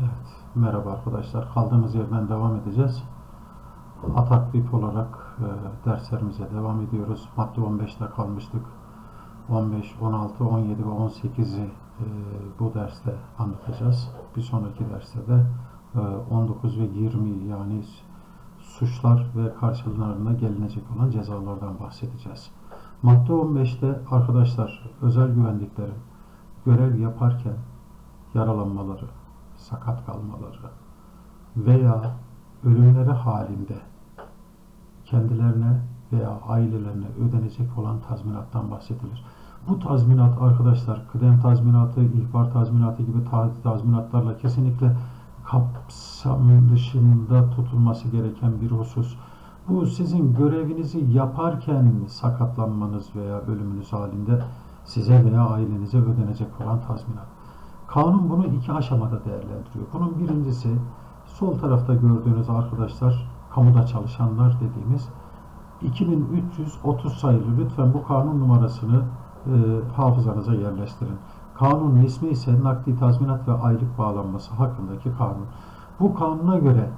Evet, merhaba arkadaşlar. Kaldığımız yerden devam edeceğiz. Atak BIP olarak e, derslerimize devam ediyoruz. Madde 15'te kalmıştık. 15, 16, 17 ve 18'i e, bu derste anlatacağız. Bir sonraki derste de e, 19 ve 20 yani suçlar ve karşılarına gelinecek olan cezalardan bahsedeceğiz. Madde 15'te arkadaşlar özel güvenliklerin görev yaparken yaralanmaları, sakat kalmaları veya ölümleri halinde kendilerine veya ailelerine ödenecek olan tazminattan bahsedilir. Bu tazminat arkadaşlar kıdem tazminatı, ihbar tazminatı gibi ta- tazminatlarla kesinlikle kapsam dışında tutulması gereken bir husus. Bu sizin görevinizi yaparken sakatlanmanız veya ölümünüz halinde size veya ailenize ödenecek olan tazminat. Kanun bunu iki aşamada değerlendiriyor. Bunun birincisi sol tarafta gördüğünüz arkadaşlar kamuda çalışanlar dediğimiz 2330 sayılı lütfen bu kanun numarasını e, hafızanıza yerleştirin. Kanunun ismi ise nakdi tazminat ve aylık bağlanması hakkındaki kanun. Bu kanuna göre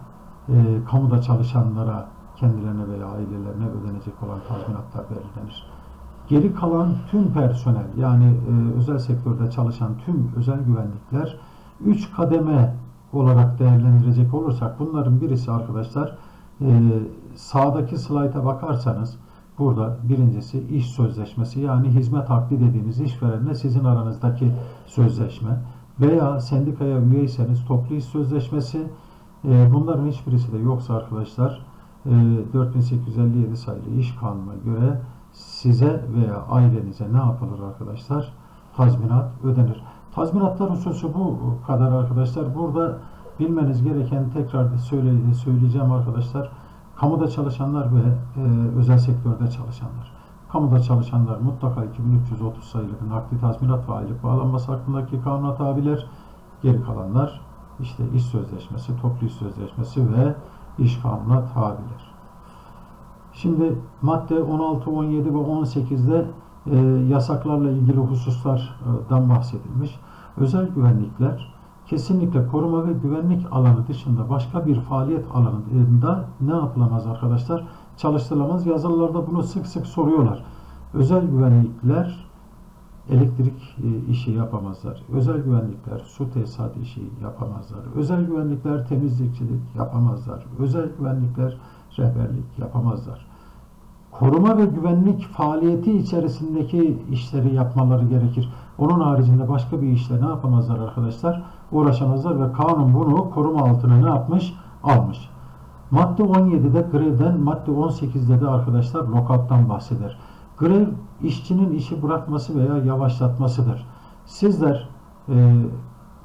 e, kamuda çalışanlara kendilerine veya ailelerine ödenecek olan tazminatlar belirlenir. Geri kalan tüm personel yani e, özel sektörde çalışan tüm özel güvenlikler 3 kademe olarak değerlendirecek olursak bunların birisi arkadaşlar e, sağdaki slayta bakarsanız burada birincisi iş sözleşmesi yani hizmet hakkı dediğimiz işverenle sizin aranızdaki sözleşme veya sendikaya üyeyseniz toplu iş sözleşmesi. E, bunların hiçbirisi de yoksa arkadaşlar e, 4857 sayılı iş kanununa göre size veya ailenize ne yapılır arkadaşlar? Tazminat ödenir. Tazminatlar hususu bu kadar arkadaşlar. Burada bilmeniz gereken tekrar söyleyeceğim arkadaşlar. Kamuda çalışanlar ve e, özel sektörde çalışanlar. Kamuda çalışanlar mutlaka 2330 sayılı nakdi tazminat ve aylık bağlanması hakkındaki kanuna tabiler. Geri kalanlar işte iş sözleşmesi, toplu iş sözleşmesi ve iş kanuna tabiler. Şimdi madde 16, 17 ve 18'de e, yasaklarla ilgili hususlardan bahsedilmiş. Özel güvenlikler kesinlikle koruma ve güvenlik alanı dışında başka bir faaliyet alanında ne yapılamaz arkadaşlar? Çalıştırılamaz. Yazılılarda bunu sık sık soruyorlar. Özel güvenlikler elektrik e, işi yapamazlar. Özel güvenlikler su tesisat işi yapamazlar. Özel güvenlikler temizlikçilik yapamazlar. Özel güvenlikler rehberlik yapamazlar. Koruma ve güvenlik faaliyeti içerisindeki işleri yapmaları gerekir. Onun haricinde başka bir işle ne yapamazlar arkadaşlar? Uğraşamazlar ve kanun bunu koruma altına ne yapmış? Almış. Madde 17'de grevden, madde 18'de de arkadaşlar lockout'tan bahseder. Grev işçinin işi bırakması veya yavaşlatmasıdır. Sizler e,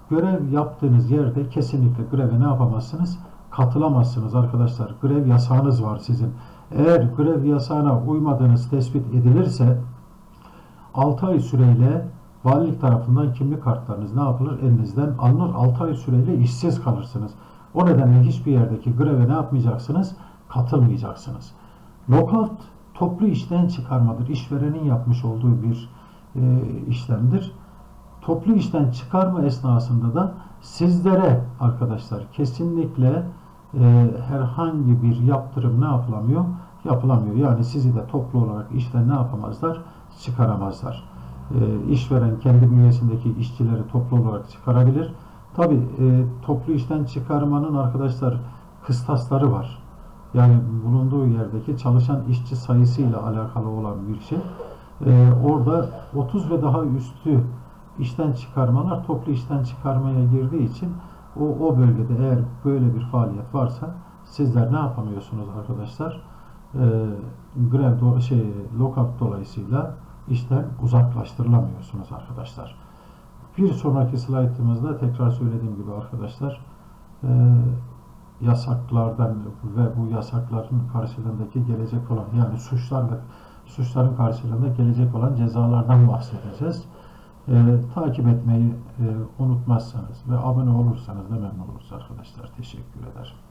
görev yaptığınız yerde kesinlikle greve ne yapamazsınız? Katılamazsınız arkadaşlar. Grev yasağınız var sizin. Eğer grev yasağına uymadığınız tespit edilirse 6 ay süreyle valilik tarafından kimlik kartlarınız ne yapılır? Elinizden alınır. 6 ay süreyle işsiz kalırsınız. O nedenle hiçbir yerdeki greve ne yapmayacaksınız? Katılmayacaksınız. Lockout toplu işten çıkarmadır. İşverenin yapmış olduğu bir e, işlemdir. Toplu işten çıkarma esnasında da sizlere arkadaşlar kesinlikle e, herhangi bir yaptırım ne yapılamıyor? Yapılamıyor. Yani sizi de toplu olarak işten ne yapamazlar? Çıkaramazlar. E, işveren kendi bünyesindeki işçileri toplu olarak çıkarabilir. Tabi e, toplu işten çıkarmanın arkadaşlar kıstasları var. Yani bulunduğu yerdeki çalışan işçi sayısıyla alakalı olan bir şey. E, orada 30 ve daha üstü işten çıkarmalar toplu işten çıkarmaya girdiği için o, o bölgede eğer böyle bir faaliyet varsa sizler ne yapamıyorsunuz arkadaşlar? E, grev do şey lockout dolayısıyla işten uzaklaştırılamıyorsunuz arkadaşlar. Bir sonraki slaytımızda tekrar söylediğim gibi arkadaşlar e, yasaklardan ve bu yasakların karşılığındaki gelecek olan yani suçlar ve suçların karşılığında gelecek olan cezalardan bahsedeceğiz. E, takip etmeyi e, unutmazsanız ve abone olursanız da memnun oluruz arkadaşlar. Teşekkür ederim.